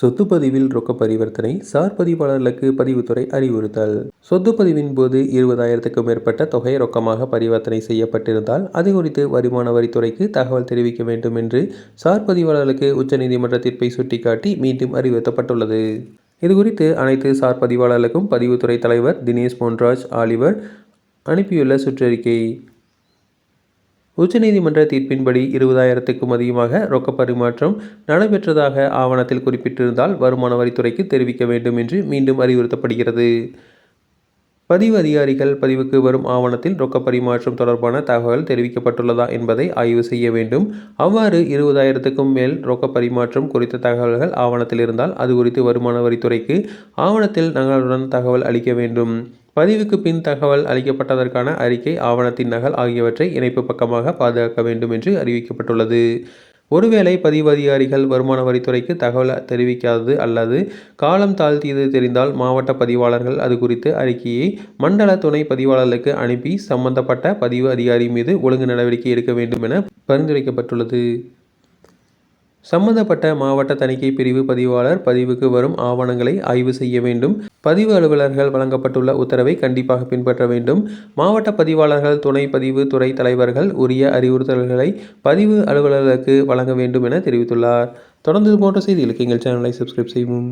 சொத்து பதிவில் ரொக்க பரிவர்த்தனை சார் பதிவாளர்களுக்கு பதிவுத்துறை அறிவுறுத்தல். சொத்து பதிவின் போது இருபதாயிரத்துக்கும் மேற்பட்ட தொகை ரொக்கமாக பரிவர்த்தனை செய்யப்பட்டிருந்தால் அது குறித்து வருமான வரித்துறைக்கு தகவல் தெரிவிக்க வேண்டும் என்று சார் பதிவாளர்களுக்கு உச்சநீதிமன்ற தீர்ப்பை சுட்டிக்காட்டி மீண்டும் அறிவுறுத்தப்பட்டுள்ளது. இதுகுறித்து அனைத்து சார் பதிவாளர்களுக்கும் பதிவுத்துறை தலைவர் தினேஷ் பொன்ராஜ் ஆலிவர் அனுப்பியுள்ள சுற்றறிக்கை. உச்சநீதிமன்ற தீர்ப்பின்படி இருபதாயிரத்துக்கும் அதிகமாக ரொக்க பரிமாற்றம் நடைபெற்றதாக ஆவணத்தில் குறிப்பிட்டிருந்தால் வருமான வரித்துறைக்கு தெரிவிக்க வேண்டும் என்று மீண்டும் அறிவுறுத்தப்படுகிறது. பதிவு அதிகாரிகள் பதிவுக்கு வரும் ஆவணத்தில் ரொக்க பரிமாற்றம் தொடர்பான தகவல் தெரிவிக்கப்பட்டுள்ளதா என்பதை ஆய்வு செய்ய வேண்டும். அவ்வாறு இருபதாயிரத்துக்கும் மேல் ரொக்க பரிமாற்றம் குறித்த தகவல்கள் ஆவணத்தில் இருந்தால் அது குறித்து வருமான வரித்துறைக்கு ஆவணத்தில் நகலுடன் தகவல் அளிக்க வேண்டும். பதிவுக்கு பின் தகவல் அளிக்கப்பட்டதற்கான அறிக்கை ஆவணத்தின் நகல் ஆகியவற்றை இணைப்பு பக்கமாக பாதுகாக்க வேண்டும் என்று அறிவிக்கப்பட்டுள்ளது. ஒருவேளை பதிவு அதிகாரிகள் வருமான வரித்துறைக்கு தகவல் தெரிவிக்காதது அல்லது காலம் தாழ்த்தியது தெரிந்தால் மாவட்ட பதிவாளர்கள் அது குறித்து அறிக்கையை மண்டல துணை பதிவாளர்களுக்கு அனுப்பி சம்பந்தப்பட்ட பதிவு அதிகாரி மீது ஒழுங்கு நடவடிக்கை எடுக்க வேண்டும் என பரிந்துரைக்கப்பட்டுள்ளது. சம்பந்தப்பட்ட மாவட்ட தணிக்கை பிரிவு பதிவாளர் பதிவுக்கு வரும் ஆவணங்களை ஆய்வு செய்ய வேண்டும். பதிவு அலுவலர்கள் வழங்கப்பட்டுள்ள உத்தரவை கண்டிப்பாக பின்பற்ற வேண்டும். மாவட்ட பதிவாளர்கள் துணை பதிவு துறை தலைவர்கள் உரிய அறிவுறுத்தல்களை பதிவு அலுவலர்களுக்கு வழங்க வேண்டும் என தெரிவித்துள்ளார். தொடர்ந்து போன்ற செய்திகளுக்கு எங்கள் சேனலை சப்ஸ்கிரைப் செய்வோம்